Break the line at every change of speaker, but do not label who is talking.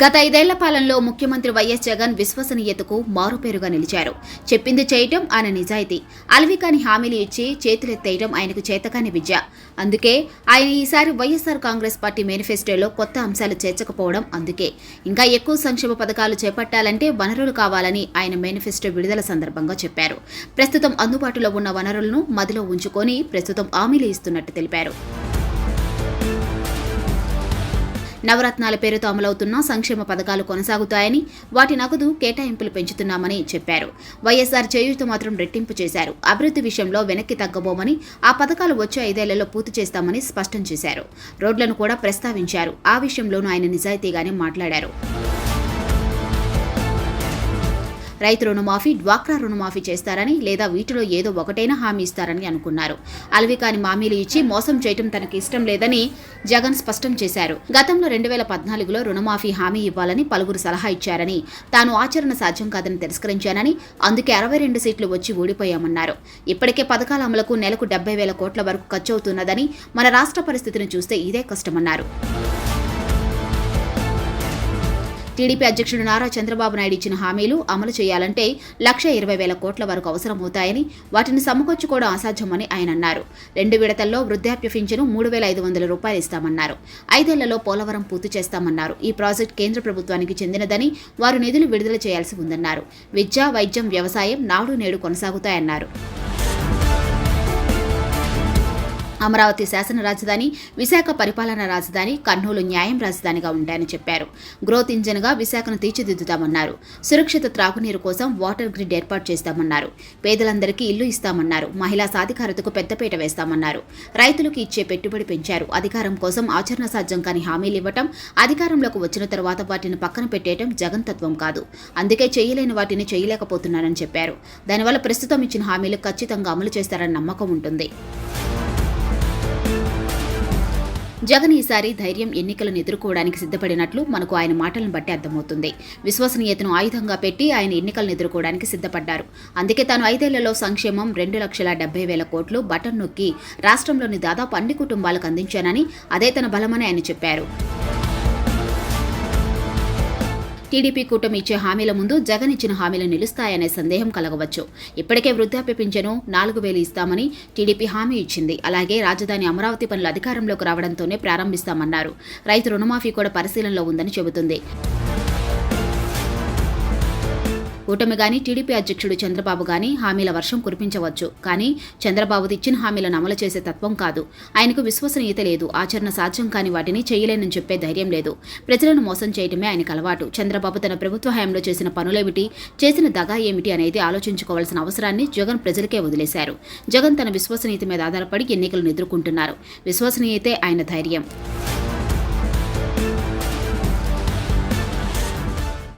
గత ఐదేళ్ళ పాలనలో ముఖ్యమంత్రి వైఎస్ జగన్ విశ్వసనీయతకు మారుపేరుగా నిలిచారు. చెప్పింది చేయటం ఆయన నిజాయితీ. అలవికాని హామీలు ఇచ్చి చేతులెత్తేయడం ఆయనకు చేతకాని విద్య. అందుకే ఆయన ఈసారి వైఎస్ఆర్ కాంగ్రెస్ పార్టీ మేనిఫెస్టోలో కొత్త అంశాలు చేర్చకపోవడం అందుకే. ఇంకా ఎక్కువ సంక్షేమ పథకాలు చేపట్టాలంటే వనరులు కావాలని ఆయన మేనిఫెస్టో విడుదల సందర్భంగా చెప్పారు. ప్రస్తుతం అందుబాటులో ఉన్న వనరులను మదిలో ఉంచుకొని ప్రస్తుతం హామీలు ఇస్తున్నట్టు తెలిపారు. నవరత్నాల పేరుతో అమలవుతున్న సంక్షేమ పథకాలు కొనసాగుతాయని వాటి నగదు కేటాయింపులు పెంచుతున్నామని చెప్పారు. వైఎస్ఆర్ చేయూత మాత్రం రెట్టింపు చేశారు. అభివృద్ధి విషయంలో వెనక్కి తగ్గబోమని ఆ పథకాలు వచ్చే ఐదేళ్ళలో పూర్తి చేస్తామని స్పష్టం చేశారు. రోడ్లను కూడా ప్రస్తావించారు. ఆ విషయంలోనూ ఆయన నిజాయితీగానే మాట్లాడారు. రైతు రుణమాఫీ డ్వాక్రా రుణమాఫీ చేస్తారని లేదా వీటిలో ఏదో ఒకటైనా హామీ ఇస్తారని అనుకున్నారు. అలవికాని మామీలు ఇచ్చి మోసం చేయటం తనకి ఇష్టం లేదని జగన్ స్పష్టం చేశారు. గతంలో రెండు వేల పద్నాలుగులో రుణమాఫీ హామీ ఇవ్వాలని పలువురు సలహా ఇచ్చారని తాను ఆచరణ సాధ్యం కాదని తిరస్కరించానని అందుకే అరవై రెండు సీట్లు వచ్చి ఓడిపోయామన్నారు ఇప్పటికే పథకాల అమలుకు నెలకు డెబ్బై వేల కోట్ల వరకు ఖర్చు అవుతున్నదని మన రాష్ట్ర పరిస్థితిని చూస్తే ఇదే కష్టమన్నారు. టీడీపీ అధ్యక్షుడు నారా చంద్రబాబు నాయుడు ఇచ్చిన హామీలు అమలు చేయాలంటే లక్ష ఇరవై వేల కోట్ల వరకు అవసరమవుతాయని వాటిని సమకూర్చుకోవడం అసాధ్యమని ఆయన అన్నారు. రెండు విడతల్లో వృద్ధాప్య పింఛను మూడు వేల ఐదు వందల రూపాయలు ఇస్తామన్నారు. ఐదేళ్ళలో పోలవరం పూర్తి చేస్తామన్నారు. ఈ ప్రాజెక్ట్ కేంద్ర ప్రభుత్వానికి చెందినదని వారు నిధులు విడుదల చేయాల్సి ఉందన్నారు. విద్య వైద్యం వ్యవసాయం నాడు నేడు కొనసాగుతాయన్నారు. అమరావతి శాసన రాజధాని విశాఖ పరిపాలనా రాజధాని కర్నూలు న్యాయం రాజధానిగా ఉంటాయని చెప్పారు. గ్రోత్ ఇంజన్గా విశాఖను తీర్చిదిద్దుతామన్నారు. సురక్షిత త్రాగునీరు కోసం వాటర్ గ్రిడ్ ఏర్పాటు చేస్తామన్నారు. పేదలందరికీ ఇల్లు ఇస్తామన్నారు. మహిళా సాధికారతకు పెద్దపీట వేస్తామన్నారు. రైతులకు ఇచ్చే పెట్టుబడి పెంచారు. అధికారం కోసం ఆచరణ సాధ్యం కాని హామీలు ఇవ్వటం అధికారంలోకి వచ్చిన తర్వాత వాటిని పక్కన పెట్టేయటం జగన్ తత్వం కాదు. అందుకే చేయలేని వాటిని చేయలేకపోతున్నారని చెప్పారు. దానివల్ల ప్రస్తుతం ఇచ్చిన హామీలు ఖచ్చితంగా అమలు చేస్తారని నమ్మకం ఉంటుంది. జగన్ ఈసారి ధైర్యం ఎన్నికలను ఎదుర్కోవడానికి సిద్ధపడినట్లు మనకు ఆయన మాటలను బట్టి అర్థమవుతుంది. విశ్వసనీయతను ఆయుధంగా పెట్టి ఆయన ఎన్నికలను ఎదుర్కోవడానికి సిద్ధపడ్డారు. అందుకే తాను ఐదేళ్ళలో సంక్షేమం రెండు లక్షల డెబ్బై వేల కోట్లు బటన్ నొక్కి రాష్ట్రంలోని దాదాపు అన్ని కుటుంబాలకు అందించానని అదే తన బలమని ఆయన చెప్పారు. టీడీపీ కూటమి ఇచ్చే హామీల ముందు జగన్ ఇచ్చిన హామీలు నిలుస్తాయనే సందేహం కలగవచ్చు. ఇప్పటికే వృద్ధాప్య పింఛను నాలుగు వేలు ఇస్తామని టీడీపీ హామీ ఇచ్చింది. అలాగే రాజధాని అమరావతి పనులు అధికారంలోకి రావడంతోనే ప్రారంభిస్తామన్నారు. రైతు రుణమాఫీ కూడా పరిశీలనలో ఉందని చెబుతుంది. కూటమి గాని టీడీపీ అధ్యక్షుడు చంద్రబాబు గాని హామీల వర్షం కురిపించవచ్చు. కానీ చంద్రబాబు ఇచ్చిన హామీలను అమలు చేసే తత్వం కాదు. ఆయనకు విశ్వసనీయత లేదు. ఆచరణ సాధ్యం కాని వాటిని చేయలేనని చెప్పే ధైర్యం లేదు. ప్రజలను మోసం చేయటమే ఆయనకు అలవాటు. చంద్రబాబు తన ప్రభుత్వ హయాంలో చేసిన పనులేమిటి? చేసిన దగా ఏమిటి అనేది ఆలోచించుకోవాల్సిన అవసరాన్ని జగన్ ప్రజలకే వదిలేశారు. జగన్ తన విశ్వసనీయత మీద ఆధారపడి ఎన్నికలను ఎదుర్కొంటున్నారు. విశ్వసనీయతే ఆయన ధైర్యం.